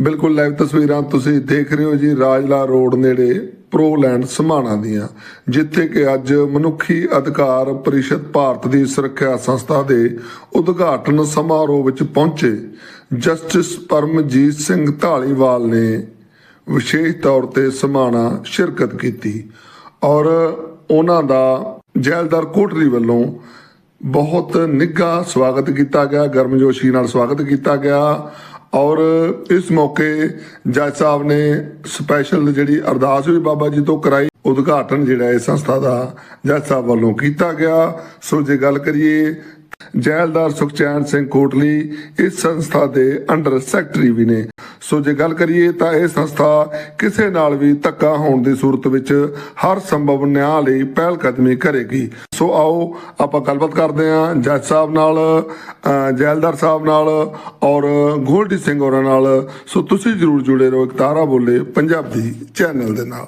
ਬਿਲਕੁਲ ਲਾਈਵ ਤਸਵੀਰਾਂ ਤੁਸੀਂ ਦੇਖ ਰਹੇ ਹੋ ਜੀ ਰਾਜਲਾ ਰੋਡ ਨੇੜੇ ਪ੍ਰੋਲੈਂਡ ਸਮਾਣਾ ਦੀਆਂ, ਜਿੱਥੇ ਕਿ ਅੱਜ ਮਨੁੱਖੀ ਅਧਿਕਾਰ ਪਰਿਸ਼ਦ ਭਾਰਤ ਦੀ ਸੁਰੱਖਿਆ ਸੰਸਥਾ ਦੇ ਉਦਘਾਟਨ ਸਮਾਰੋਹ ਵਿੱਚ ਪਹੁੰਚੇ ਜਸਟਿਸ ਪਰਮਜੀਤ ਸਿੰਘ ਢਾਲੀਵਾਲ ਨੇ ਵਿਸ਼ੇਸ਼ ਤੌਰ ਤੇ ਸਮਾਣਾ ਸ਼ਿਰਕਤ ਕੀਤੀ ਔਰ ਉਹਨਾਂ ਦਾ ਜੈਲਦਾਰ ਕੋਟਲੀ ਵੱਲੋਂ ਬਹੁਤ ਨਿੱਘਾ ਸਵਾਗਤ ਕੀਤਾ ਗਿਆ, ਗਰਮਜੋਸ਼ੀ ਨਾਲ ਸਵਾਗਤ ਕੀਤਾ ਗਿਆ ਔਰ ਇਸ ਮੌਕੇ ਜੱਜ ਸਾਹਿਬ ਨੇ ਸਪੈਸ਼ਲ ਜਿਹੜੀ ਅਰਦਾਸ ਵੀ ਬਾਬਾ ਜੀ ਤੋਂ ਕਰਾਈ। ਉਦਘਾਟਨ ਜਿਹੜਾ ਇਸ ਸੰਸਥਾ ਦਾ ਜੱਜ ਸਾਹਿਬ ਵੱਲੋਂ ਕੀਤਾ ਗਿਆ। ਸੋ ਜੇ ਗੱਲ ਕਰੀਏ ਜੈਲਦਾਰ ਸੁਖਚੈਨ ਸਿੰਘ ਕੋਟਲੀ, ਇਸ ਸੰਸਥਾ ਦੇ ਅੰਡਰ ਸੈਕਟਰੀ ਵੀ ਨੇ। ਸੋ ਜੇ ਗੱਲ ਕਰੀਏ ਤਾਂ ਇਹ ਸੰਸਥਾ ਕਿਸੇ ਨਾਲ ਵੀ ਧੱਕਾ ਹੋਣ ਦੀ ਸੂਰਤ ਵਿੱਚ ਹਰ ਸੰਭਵ ਨਿਆਂ ਲਈ ਪਹਿਲ ਕਦਮੀ ਕਰੇਗੀ। ਸੋ ਆਓ ਆਪਾਂ ਗੱਲਬਾਤ ਕਰਦੇ ਹਾਂ ਜੱਜ ਸਾਹਿਬ ਨਾਲ ਜੈਲਦਾਰ ਸਾਹਿਬ ਨਾਲ ਔਰ ਗੋਲਡੀ ਸਿੰਘ ਹੋਰਾਂ ਨਾਲ। ਸੋ ਤੁਸੀਂ ਜਰੂਰ ਜੁੜੇ ਰਹੋ ਇੱਕ ਤਾਰਾ ਬੋਲੇ ਪੰਜਾਬੀ ਚੈਨਲ ਦੇ ਨਾਲ।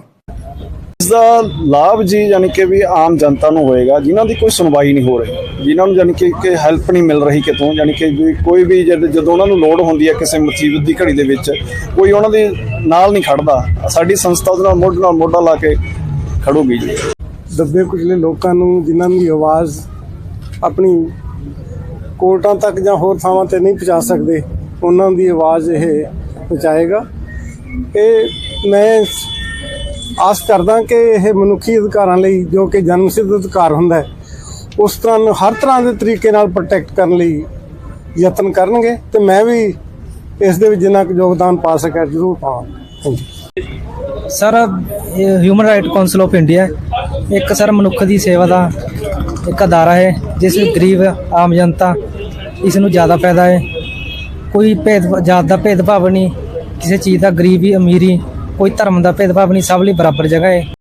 ਦਾ ਲਾਭ ਜੀ ਯਾਨੀ ਕਿ ਵੀ ਆਮ ਜਨਤਾ ਨੂੰ ਹੋਏਗਾ, ਜਿਨ੍ਹਾਂ ਦੀ ਕੋਈ ਸੁਣਵਾਈ ਨਹੀਂ ਹੋ ਰਹੀ, ਜਿਨ੍ਹਾਂ ਨੂੰ ਯਾਨੀ ਕਿ ਕਿ ਹੈਲਪ ਨਹੀਂ ਮਿਲ ਰਹੀ ਕਿਤੋਂ ਯਾਨੀ ਕਿ ਵੀ ਕੋਈ ਵੀ ਜਦ- ਜਦੋਂ ਉਹਨਾਂ ਨੂੰ ਲੋੜ ਹੁੰਦੀ ਹੈ ਕਿਸੇ ਮੁਸੀਬਤ ਦੀ ਘੜੀ ਦੇ ਵਿੱਚ, ਕੋਈ ਉਹਨਾਂ ਦੇ ਨਾਲ ਨਹੀਂ ਖੜਦਾ। ਸਾਡੀ ਸੰਸਥਾ ਉਹਦੇ ਨਾਲ ਮੋਢੇ ਨਾਲ ਮੋਢਾ ਲਾ ਕੇ ਖੜੂਗੀ ਜੀ। ਦੱਬੇ ਕੁਚਲੇ ਲੋਕਾਂ ਨੂੰ, ਜਿਨ੍ਹਾਂ ਦੀ ਆਵਾਜ਼ ਆਪਣੀ ਕੋਰਟਾਂ ਤੱਕ ਜਾਂ ਹੋਰ ਥਾਵਾਂ ਤੇ ਨਹੀਂ ਪਹੁੰਚਾ ਸਕਦੇ, ਉਹਨਾਂ ਦੀ ਆਵਾਜ਼ ਇਹ ਪਹੁੰਚਾਏਗਾ। ਇਹ ਮੈਂ ਆਸ ਕਰਦਾ ਕਿ ਇਹ ਮਨੁੱਖੀ ਅਧਿਕਾਰਾਂ ਲਈ ਜੋ ਕਿ ਜਨਮ ਸਿੱਧ ਅਧਿਕਾਰ ਹੁੰਦਾ ਹੈ, ਉਸ ਤਰ੍ਹਾਂ ਹਰ ਤਰ੍ਹਾਂ ਦੇ ਤਰੀਕੇ ਨਾਲ ਪ੍ਰੋਟੈਕਟ ਕਰਨ ਲਈ ਯਤਨ ਕਰਨਗੇ ਤੇ ਮੈਂ ਵੀ ਇਸ ਦੇ ਵਿੱਚ ਜਿੰਨਾ ਕੁ ਯੋਗਦਾਨ ਪਾ ਸਕਿਆ ਜ਼ਰੂਰ ਪਾਵਾਂਗਾ। Thank sir human right council of India ਇੱਕ ਸਰ ਮਨੁੱਖ ਦੀ ਸੇਵਾ ਦਾ ਇੱਕ ਅਦਾਰਾ ਹੈ, ਜਿਸ ਵਿੱਚ ਗਰੀਬ, ਆਮ ਜਨਤਾ ਇਸ ਨੂੰ ਜ਼ਿਆਦਾ ਫਾਇਦਾ ਹੈ। ਕੋਈ ਭੇਦ, ਜਾਤ ਦਾ ਭੇਦਭਾਵ ਨਹੀਂ, ਕਿਸੇ ਚੀਜ਼ ਦਾ ਗਰੀਬੀ, ਅਮੀਰੀ ਕੋਈ ਧਰਮ ਦਾ ਭੇਦਭਾਵ ਨਹੀਂ ਸਭ ਲਈ ਬਰਾਬਰ ਜਗ੍ਹਾ ਹੈ।